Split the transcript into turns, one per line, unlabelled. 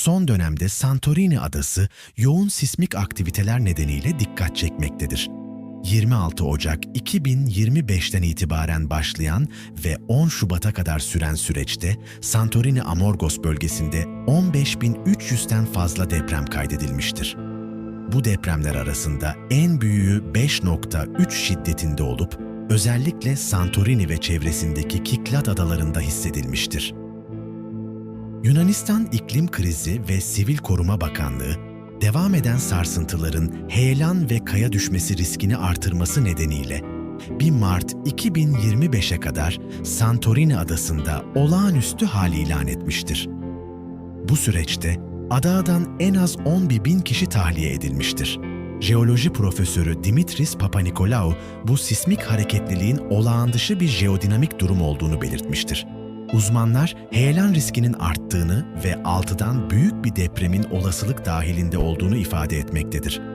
son dönemde Santorini adası yoğun sismik aktiviteler nedeniyle dikkat çekmektedir. 26 Ocak 2025'ten itibaren başlayan ve 10 Şubat'a kadar süren süreçte Santorini Amorgos bölgesinde 15.300'ten fazla deprem kaydedilmiştir. Bu depremler arasında en büyüğü 5.3 şiddetinde olup özellikle Santorini ve çevresindeki Kiklat adalarında hissedilmiştir. Yunanistan İklim Krizi ve Sivil Koruma Bakanlığı, devam eden sarsıntıların heyelan ve kaya düşmesi riskini artırması nedeniyle 1 Mart 2025'e kadar Santorini adasında olağanüstü hal ilan etmiştir. Bu süreçte adadan en az 11 bin kişi tahliye edilmiştir. Jeoloji profesörü Dimitris Papanikolaou bu sismik hareketliliğin olağan dışı bir jeodinamik durum olduğunu belirtmiştir. Uzmanlar heyelan riskinin arttığını ve altıdan büyük bir depremin olasılık dahilinde olduğunu ifade etmektedir.